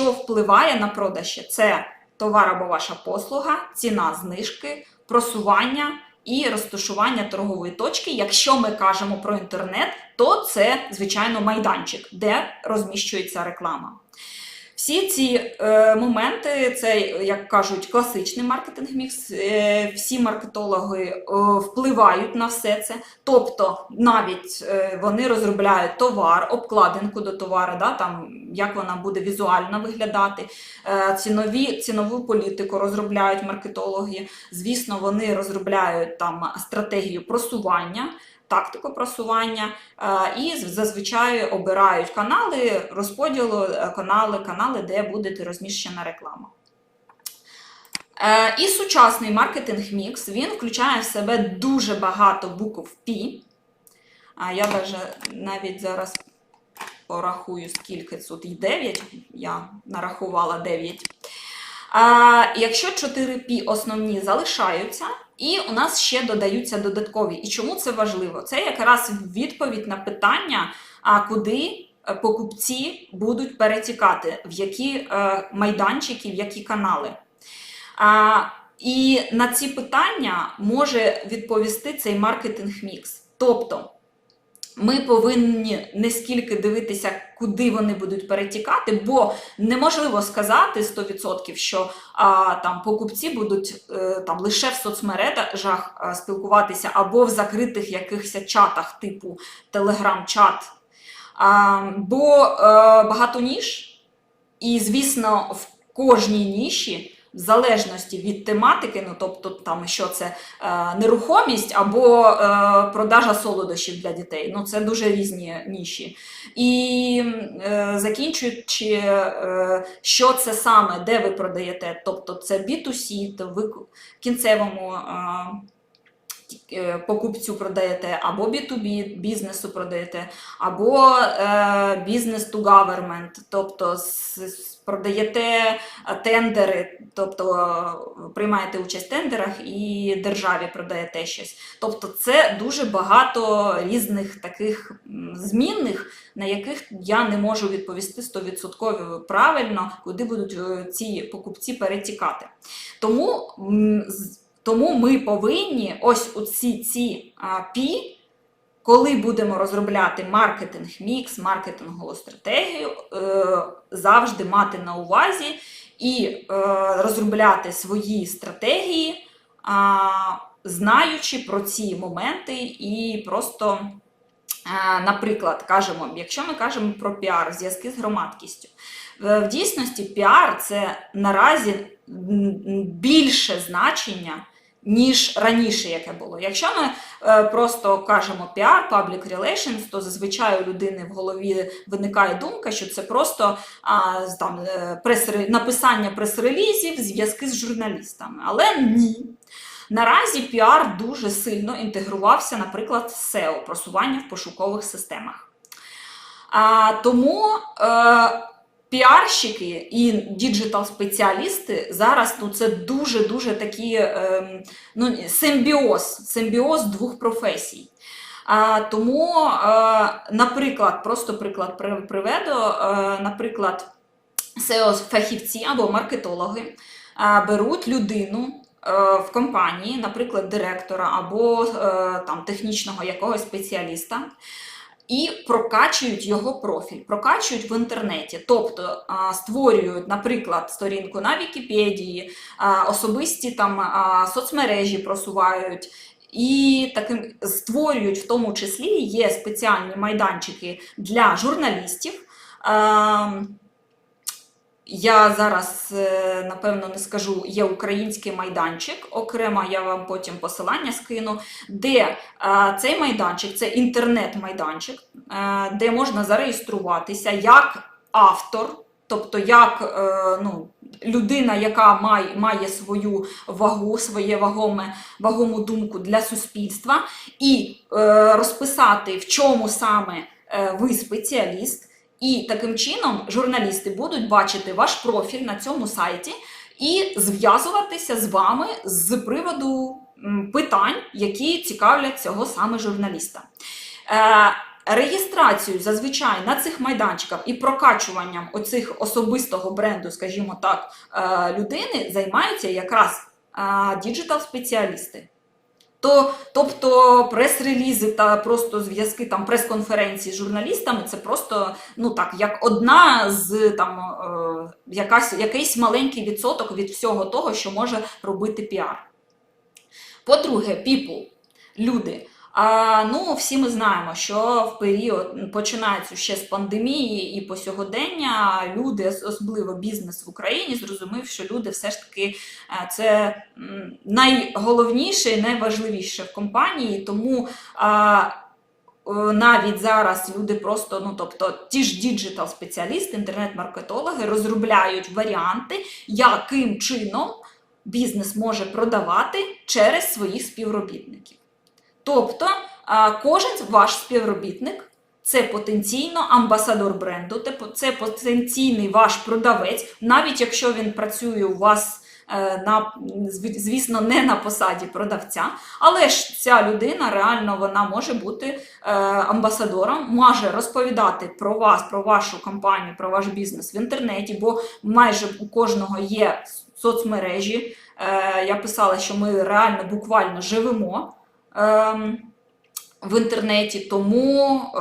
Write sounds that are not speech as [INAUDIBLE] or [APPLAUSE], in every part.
що впливає на продажі? Це товар або ваша послуга, ціна знижки, просування і розташування торгової точки. Якщо ми кажемо про інтернет, то це, звичайно, майданчик, де розміщується реклама. Всі ці е, моменти, це, як кажуть, класичний маркетинг-мікс. Е, всі маркетологи е, впливають на все це. Тобто, навіть е, вони розробляють товар, обкладинку до товару, да, там, як вона буде візуально виглядати, е, цінові, цінову політику розробляють маркетологи. Звісно, вони розробляють там стратегію просування. Тактику просування е, і зазвичай обирають канали розподілу е, канали, канали, де буде розміщена реклама. Е, І сучасний маркетинг-мікс він включає в себе дуже багато букв P. Я навіть зараз порахую, скільки тут і 9. Я нарахувала 9. Якщо 4P основні залишаються, і у нас ще додаються додаткові. І чому це важливо? Це якраз відповідь на питання, а куди е, покупці будуть перетікати, в які е, майданчики, в які канали. І на ці питання може відповісти цей маркетинг-мікс. Тобто ми повинні не скільки дивитися, куди вони будуть перетікати, бо неможливо сказати 100%, що а, там покупці будуть е, там лише в соцмережах а, спілкуватися або в закритих якихось чатах, типу Телеграм-чат. Бо е, багато ніж, і звісно, в кожній ніші. В залежності від тематики, ну тобто там що це е, нерухомість або е, продажа солодощів для дітей. Ну це дуже різні ніші. І е, закінчуючи, е, що це саме, де ви продаєте, тобто це B2C, то ви кінцевому. Е, Покупцю продаєте, або B2B бізнесу продаєте, або е, бізнес to government, тобто продаєте е, тендери, тобто е, приймаєте участь в тендерах і державі продаєте щось. Тобто це дуже багато різних таких змінних, на яких я не можу відповісти 100% правильно, куди будуть е, ці покупці перетікати. Тому, тому ми повинні ось у ці, ці пі, коли будемо розробляти маркетинг мікс, маркетингову стратегію, е, завжди мати на увазі і е, розробляти свої стратегії, знаючи про ці моменти і просто. Е, Наприклад, кажемо, якщо ми кажемо про піар, зв'язки з громадськістю, е, в дійсності піар це наразі більше значення, ніж раніше, яке було. Якщо ми е, просто кажемо піар, public relations, то зазвичай у людини в голові виникає думка, що це просто а, там, е, прес- написання прес-релізів, зв'язки з журналістами. Але ні. Наразі піар дуже сильно інтегрувався, наприклад, SEO, просування в пошукових системах. А, тому е, піарщики і діджитал-спеціалісти зараз ну, це дуже-дуже такі ем, ну, симбіоз, симбіоз двох професій. А, тому, е, наприклад, просто приклад приведу, е, наприклад, SEO-фахівці або маркетологи е, беруть людину е, в компанії, наприклад, директора або е, там, технічного якогось спеціаліста, і прокачують його профіль, прокачують в інтернеті, тобто створюють, наприклад, сторінку на Вікіпедії, особисті там соцмережі просувають. І таким створюють в тому числі є спеціальні майданчики для журналістів. Я зараз, е, напевно, не скажу, є український майданчик, окремо я вам потім посилання скину, де е, цей майданчик, це інтернет-майданчик, е, де можна зареєструватися як автор, тобто як ну, людина, яка має, має свою вагу, своє вагоме, вагому думку для суспільства, і розписати, в чому саме ви спеціаліст. І таким чином журналісти будуть бачити ваш профіль на цьому сайті і зв'язуватися з вами з приводу питань, які цікавлять цього саме журналіста. Е, реєстрацією зазвичай на цих майданчиках і прокачуванням оцих особистого бренду, скажімо так, е, людини займаються якраз діджитал-спеціалісти. То, тобто прес-релізи та просто зв'язки там прес-конференції з журналістами це просто ну так, як одна з там е, якась, якийсь маленький відсоток від всього того, що може робити піар. По-друге, people, люди. А, ну, всі ми знаємо, що в період починається ще з пандемії і по сьогодення люди, особливо бізнес в Україні, зрозумів, що люди все ж таки е, це найголовніше і найважливіше в компанії. Тому а, навіть зараз люди просто, ну тобто ті ж діджитал спеціалісти, інтернет-маркетологи розробляють варіанти, яким чином бізнес може продавати через своїх співробітників. Тобто кожен ваш співробітник це потенційно амбасадор бренду, це потенційний ваш продавець, навіть якщо він працює у вас е, на звісно, не на посаді продавця, але ж ця людина реально вона може бути е, амбасадором, може розповідати про вас, про вашу компанію, про ваш бізнес в інтернеті, бо майже у кожного є соцмережі. Е, я писала, що ми реально буквально живемо ем, в інтернеті, тому е,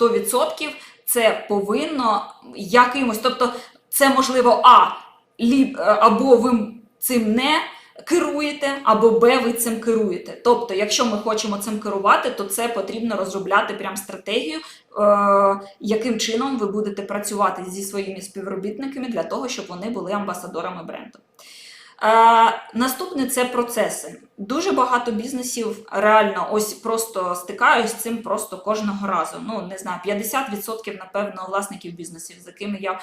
100% це повинно якимось, тобто це можливо А, е, або ви цим не керуєте, або Б, ви цим керуєте. Тобто, якщо ми хочемо цим керувати, то це потрібно розробляти прям стратегію, е, яким чином ви будете працювати зі своїми співробітниками для того, щоб вони були амбасадорами бренду. Е, наступне це процеси. Дуже багато бізнесів реально ось просто стикаюсь з цим просто кожного разу. Ну не знаю, 50% напевно власників бізнесів, з якими я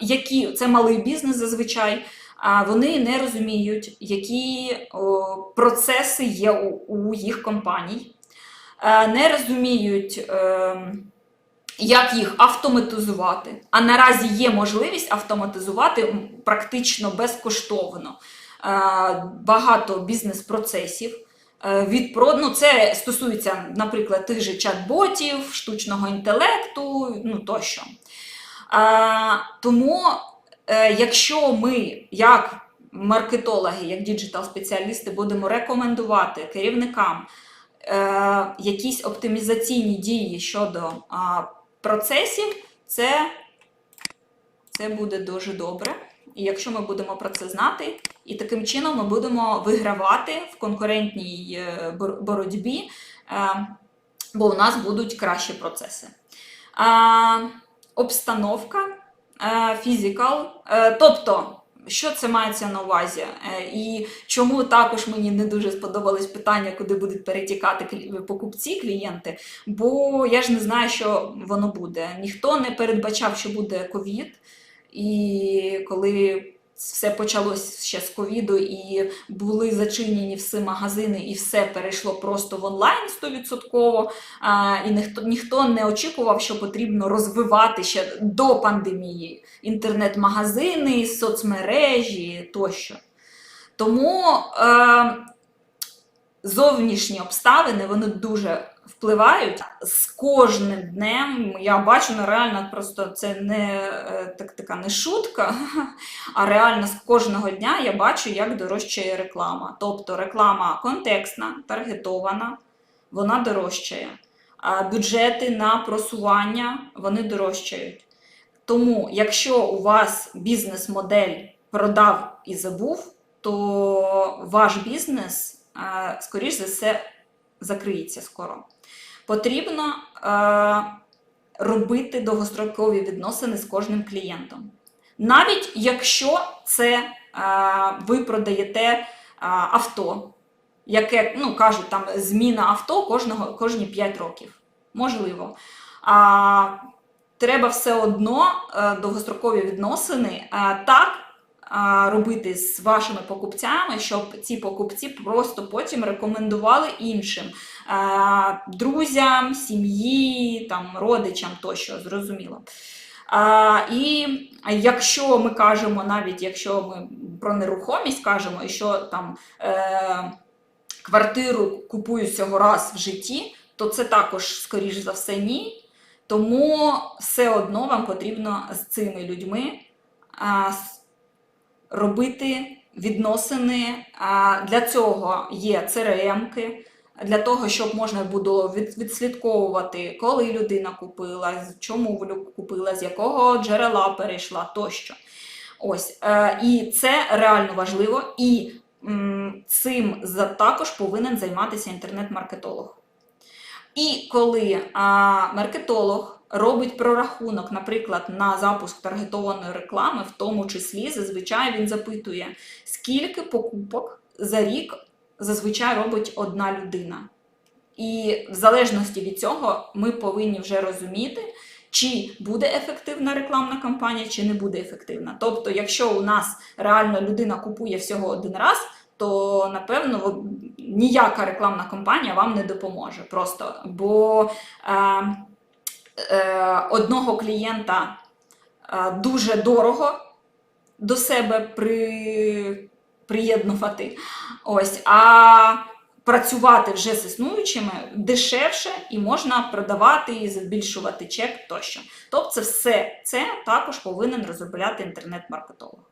які це малий бізнес зазвичай. А вони не розуміють, які о, процеси є у, у їх компаній, е, не розуміють. Е, як їх автоматизувати? А наразі є можливість автоматизувати практично безкоштовно багато бізнес-процесів. Е, Від ну, це стосується, наприклад, тих же чат-ботів, штучного інтелекту, ну тощо. Е, тому, е, якщо ми, як маркетологи, як діджитал-спеціалісти, будемо рекомендувати керівникам е, якісь оптимізаційні дії щодо а, процесів, це, це буде дуже добре. І якщо ми будемо про це знати, і таким чином ми будемо вигравати в конкурентній е, боротьбі, е, бо у нас будуть кращі процеси. Обстановка, е, фізикал, е, тобто. Що це мається на увазі? І чому також мені не дуже сподобались питання, куди будуть перетікати покупці, клієнти? Бо я ж не знаю, що воно буде. Ніхто не передбачав, що буде ковід. І коли все почалось ще з ковіду, і були зачинені всі магазини, і все перейшло просто в онлайн 100%, а, і ніхто, ніхто не очікував, що потрібно розвивати ще до пандемії інтернет-магазини, соцмережі тощо. Тому е, зовнішні обставини вони дуже впливають. З кожним днем я бачу ну, реально просто це не е, так, така не шутка, [LAUGHS] а реально з кожного дня я бачу, як дорожчає реклама. Тобто реклама контекстна, таргетована, вона дорожчає. А бюджети на просування вони дорожчають. Тому, якщо у вас бізнес-модель продав і забув, то ваш бізнес, е, скоріш за все, закриється скоро. Потрібно е, робити довгострокові відносини з кожним клієнтом. Навіть якщо це е, ви продаєте е, авто, яке, ну кажуть, там зміна авто кожного, кожні 5 років. Можливо. А, треба все одно е, довгострокові відносини е, так робити з вашими покупцями, щоб ці покупці просто потім рекомендували іншим друзям, сім'ї, там, родичам тощо, зрозуміло. А, і якщо ми кажемо, навіть якщо ми про нерухомість кажемо, що там е, квартиру купують всього раз в житті, то це також, скоріш за все, ні. Тому все одно вам потрібно з цими людьми робити відносини. Для цього є CRM-ки, для того, щоб можна було відслідковувати, коли людина купила, чому купила, з якого джерела перейшла тощо. Ось, е, і це реально важливо, і цим також повинен займатися інтернет-маркетолог. І коли маркетолог робить прорахунок, наприклад, на запуск таргетованої реклами, в тому числі зазвичай він запитує, скільки покупок за рік зазвичай робить одна людина. І в залежності від цього ми повинні вже розуміти, чи буде ефективна рекламна кампанія, чи не буде ефективна. Тобто, якщо у нас реально людина купує всього один раз, то напевно ніяка рекламна кампанія вам не допоможе. Просто бо е, одного клієнта е, дуже дорого до себе при, приєднувати. Ось, а працювати вже з існуючими дешевше і можна продавати і збільшувати чек тощо. Тобто, це все це також повинен розробляти інтернет-маркетолог.